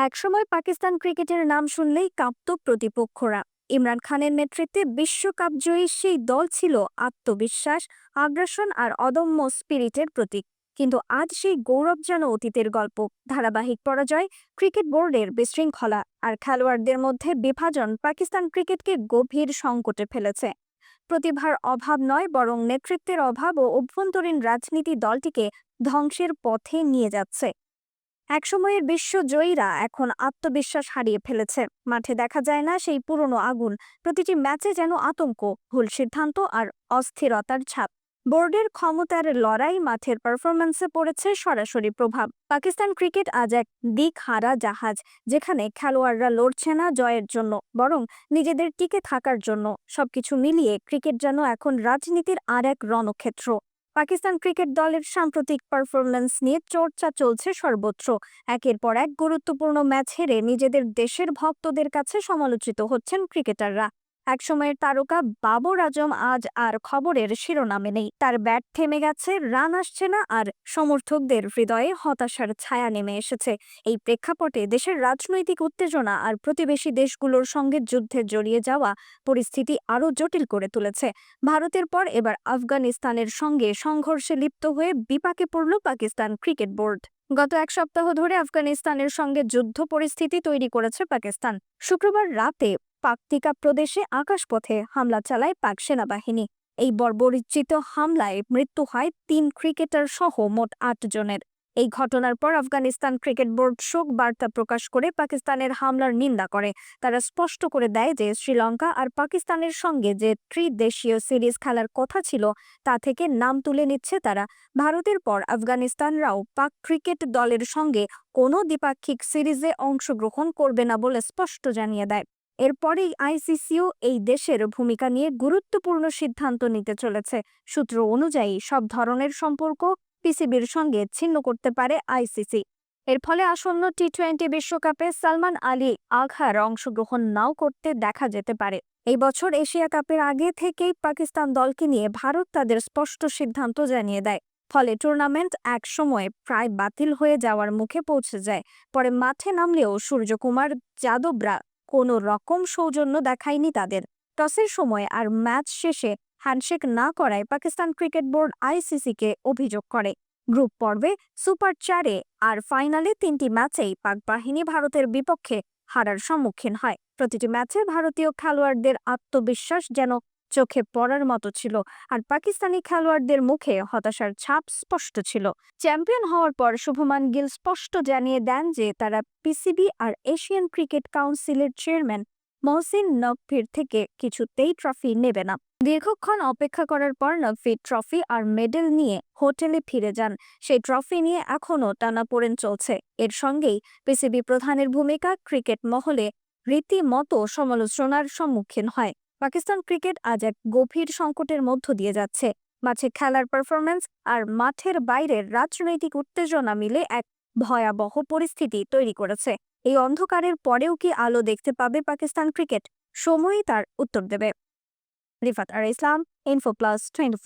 একসময় পাকিস্তান ক্রিকেটের নাম শুনলেই কাঁপত প্রতিপক্ষরা। ইমরান খানের নেতৃত্বে বিশ্বকাপ জয়ী সেই দল ছিল আত্মবিশ্বাস, আগ্রাসন আর অদম্য স্পিরিটের প্রতীক। কিন্তু আজ সেই গৌরব যেন অতীতের গল্প, ধারাবাহিক পরাজয়, ক্রিকেট বোর্ডের বিশৃঙ্খলা আর খেলোয়াড়দের মধ্যে বিভাজন পাকিস্তান ক্রিকেটকে গভীর সংকটে ফেলেছে। প্রতিভার অভাব নয় বরং নেতৃত্বের অভাব ও অভ্যন্তরীণ রাজনীতি দলটিকে ধ্বংসের পথে নিয়ে যাচ্ছে। একসময়ের বিশ্বজয়ীরা এখন আত্মবিশ্বাস হারিয়ে ফেলেছে। মাঠে দেখা যায় না সেই পুরনো আগুন, প্রতিটি ম্যাচে যেন আতঙ্ক, ভুল সিদ্ধান্ত আর অস্থিরতার ছাপ। বোর্ডের ক্ষমতার লড়াই মাঠের পারফরম্যান্সে পড়েছে সরাসরি প্রভাব। পাকিস্তান ক্রিকেট আজ এক দিক হারা জাহাজ, যেখানে খেলোয়াড়রা লড়ছে না জয়ের জন্য, বরং নিজেদের টিকে থাকার জন্য। সবকিছু মিলিয়ে ক্রিকেট যেন এখন রাজনীতির আর এক রণক্ষেত্র। পাকিস্তান ক্রিকেট দলের সাম্প্রতিক পারফরম্যান্স নিয়ে চর্চা চলছে সর্বত্র। একের পর এক গুরুত্বপূর্ণ ম্যাচ হেরে নিজেদের দেশের ভক্তদের কাছে সমালোচিত হচ্ছেন ক্রিকেটাররা। একসময়ের তারকা বাবর আজম আজ আর খবরের শিরোনামে নেই। তার ব্যাট থেমে গেছে, রান আসছে না আর সমর্থকদের হৃদয়ে হতাশার ছায়া নেমে এসেছে। এই প্রেক্ষাপটে দেশের রাজনৈতিক উত্তেজনা আর প্রতিবেশী দেশগুলোর সঙ্গে যুদ্ধে জড়িয়ে যাওয়া পরিস্থিতি আরও জটিল করে তুলেছে। ভারতের পর এবার আফগানিস্তানের সঙ্গে সংঘর্ষে লিপ্ত হয়ে বিপাকে পড়ল পাকিস্তান ক্রিকেট বোর্ড। গত এক সপ্তাহ ধরে আফগানিস্তানের সঙ্গে যুদ্ধ পরিস্থিতি তৈরি করেছে পাকিস্তান। শুক্রবার রাতে পাকতিকা প্রদেশে আকাশপথে হামলা চালায় পাক সেনাবাহিনী। এই বর্বরিচিত হামলায় মৃত্যু হয় তিন ক্রিকেটার সহ মোট আট জনের। এই ঘটনার পর আফগানিস্তান ক্রিকেট বোর্ড শোক বার্তা প্রকাশ করে পাকিস্তানের হামলার নিন্দা করে। তারা স্পষ্ট করে দেয় যে শ্রীলঙ্কা আর পাকিস্তানের সঙ্গে যে ত্রিদেশীয় সিরিজ খেলার কথা ছিল, তা থেকে নাম তুলে নিচ্ছে তারা। ভারতের পর আফগানিস্তানরাও পাক ক্রিকেট দলের সঙ্গে কোনো দ্বিপাক্ষিক সিরিজে অংশগ্রহণ করবে না বলে স্পষ্ট জানিয়ে দেয়। এরপরেই আইসিসিও এই দেশের ভূমিকা নিয়ে গুরুত্বপূর্ণ সিদ্ধান্ত নিতে চলেছে। সূত্র অনুযায়ী, সব ধরনের সম্পর্ক পিসিবির সঙ্গে ছিন্ন করতে পারে আইসিসি। এর ফলে আসন্ন টি টোয়েন্টি বিশ্বকাপে সালমান আলী আঘার অংশগ্রহণ নাও করতে দেখা যেতে পারে। এই বছর এশিয়া কাপের আগে থেকেই পাকিস্তান দলকে নিয়ে ভারত তাদের স্পষ্ট সিদ্ধান্ত জানিয়ে দেয়। ফলে টুর্নামেন্ট এক সময়ে প্রায় বাতিল হয়ে যাওয়ার মুখে পৌঁছে যায়। পরে মাঠে নামলেও সূর্যকুমার যাদবরা কোনো রকম সৌজন্য দেখায়নি তাদের। টসের সময় আর ম্যাচ শেষে হ্যান্ডশেক না করায় পাকিস্তান ক্রিকেট বোর্ড আইসিসিকে অভিযোগ করে। গ্রুপ পর্বে সুপার চারে আর ফাইনালে তিনটি ম্যাচেই পাক বাহিনী ভারতের বিপক্ষে হারার সম্মুখীন হয়। প্রতিটি ম্যাচে ভারতীয় খেলোয়াড়দের আত্মবিশ্বাস যেন চোখে পড়ার মতো ছিল আর পাকিস্তানি খেলোয়াড়দের মুখে হতাশার ছাপ স্পষ্ট ছিল। চ্যাম্পিয়ন হওয়ার পর শুভমান গিল স্পষ্ট জানিয়ে দেন যে তারা পিসিবি আর এশিয়ান ক্রিকেট কাউন্সিলের চেয়ারম্যান মহসিন নকভির থেকে কিছুতেই ট্রফি নেবে না। দীর্ঘক্ষণ অপেক্ষা করার পর নকভি ট্রফি আর মেডেল নিয়ে হোটেলে ফিরে যান। সেই ট্রফি নিয়ে এখনও টানাপোড়েন চলছে। এর সঙ্গেই পিসিবি প্রধানের ভূমিকা ক্রিকেট মহলে রীতিমতো সমালোচনার সম্মুখীন হয়। পাকিস্তান ক্রিকেট আজ এক গভীর সংকটের মধ্য দিয়ে যাচ্ছে। মাঝে খেলার পারফরমেন্স আর মাঠের বাইরের রাজনৈতিক উত্তেজনা মিলে এক ভয়াবহ পরিস্থিতি তৈরি করেছে। এই অন্ধকারের পরেও কি আলো দেখতে পাবে পাকিস্তান ক্রিকেট? সময়ই তার উত্তর দেবে। রিফাত আর ইসলাম ইনফো প্লাস টোয়েন্টি